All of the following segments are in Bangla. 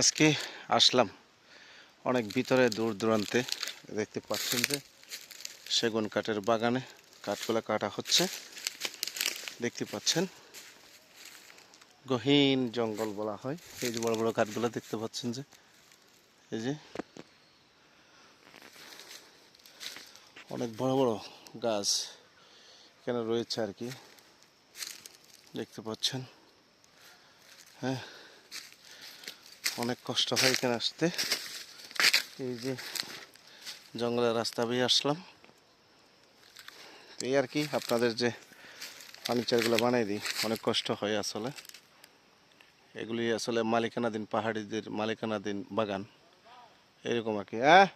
আজকে আসলাম অনেক ভিতরে দূর দূরান্তে। দেখতে পাচ্ছেন যে সেগুন কাঠের বাগানে কাঠগুলো কাটা হচ্ছে। দেখতে পাচ্ছেন, গহীন জঙ্গল বলা হয়। এই যে বড় বড় কাঠগুলো দেখতে পাচ্ছেন যে, এই যে অনেক বড় বড় গাছ এখানে রয়েছে আর কি। দেখতে পাচ্ছেন হ্যাঁ। অনেক কষ্ট হয় এখানে আসতে। এই যে জঙ্গলের রাস্তা বেয়ে আসলাম। এই আর কি, আপনাদের যে ফার্নিচারগুলো বানাই দিই, অনেক কষ্ট হয় আসলে। এগুলি আসলে মালিকানাধীন, পাহাড়িদের মালিকানাধীন বাগান। এরকম আর কি হ্যাঁ?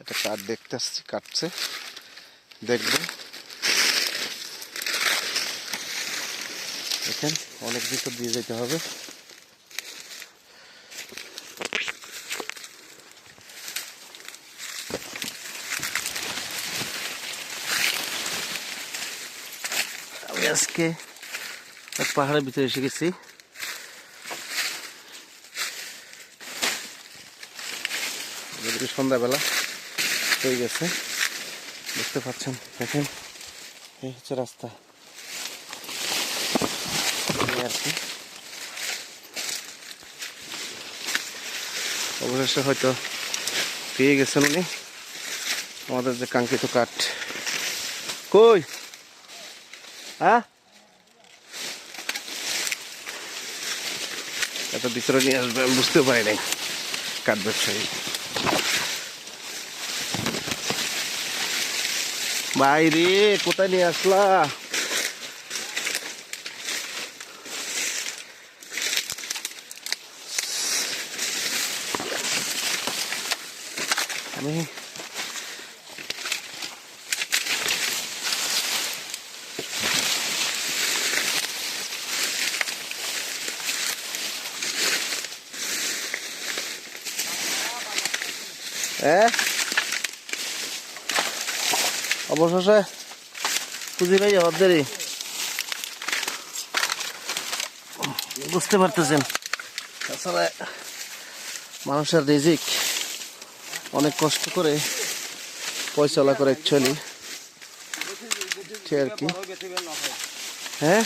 একটা কাঠ দেখতে আসছি, কাটছে। দেখব। দেখেন, অনেক ভিতর দিয়ে যেতে হবে। আমি আজকে এক পাহাড়ের ভিতরে এসে গেছি। সন্ধ্যাবেলা হয়ে গেছে। দেখতে পাচ্ছেন, দেখেন, এই হচ্ছে রাস্তা। আর অবশেষে হয়তো পেয়ে গেছেন উনি। আমাদের যে কাঙ্ক্ষিত কাঠ। কই? হ্যাঁ? এত ভিতরে নিয়ে আসবে, আমি বুঝতে পারি নাই। কাঠ ব্যবসায়ী। বাইরে কোথায় নিয়ে আসলা? আমি এ অবশেষে খুঁজি ভাই যাওয়ার দেরি বুঝতে পারতেছেন আসলে মানুষের রিজিক অনেক কষ্ট করে পয়সালা করে অ্যাকচুয়ালি আর কি। হ্যাঁ?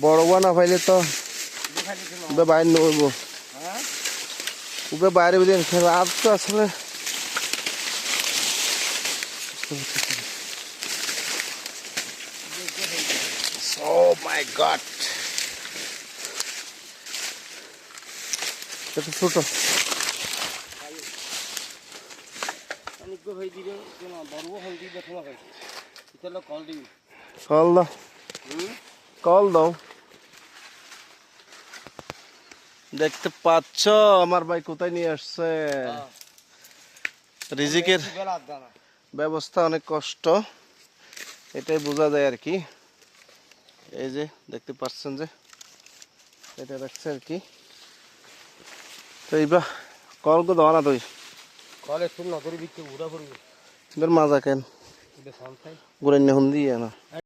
বড় না পাইলে তো উবে বাইরে নইব উবে বাইরে বুঝেন আর তো আসলে Oh my god! এটা ছোট। কল দাও। কল দাও। দেখতে পাচ্ছ, আমার ভাই কোথায় নিয়ে আসছে? রিজিকের ব্যবস্থা অনেক কষ্ট। এটাই বোঝা যায় আর কি। এই যে, দেখতে পাচ্ছেন যে, এটা রাখছে আর কি। কলকে দেওয়া না তুই কলে তোর মাজা কেন? ঘুরে নিয়ে হুন দিয়ে না।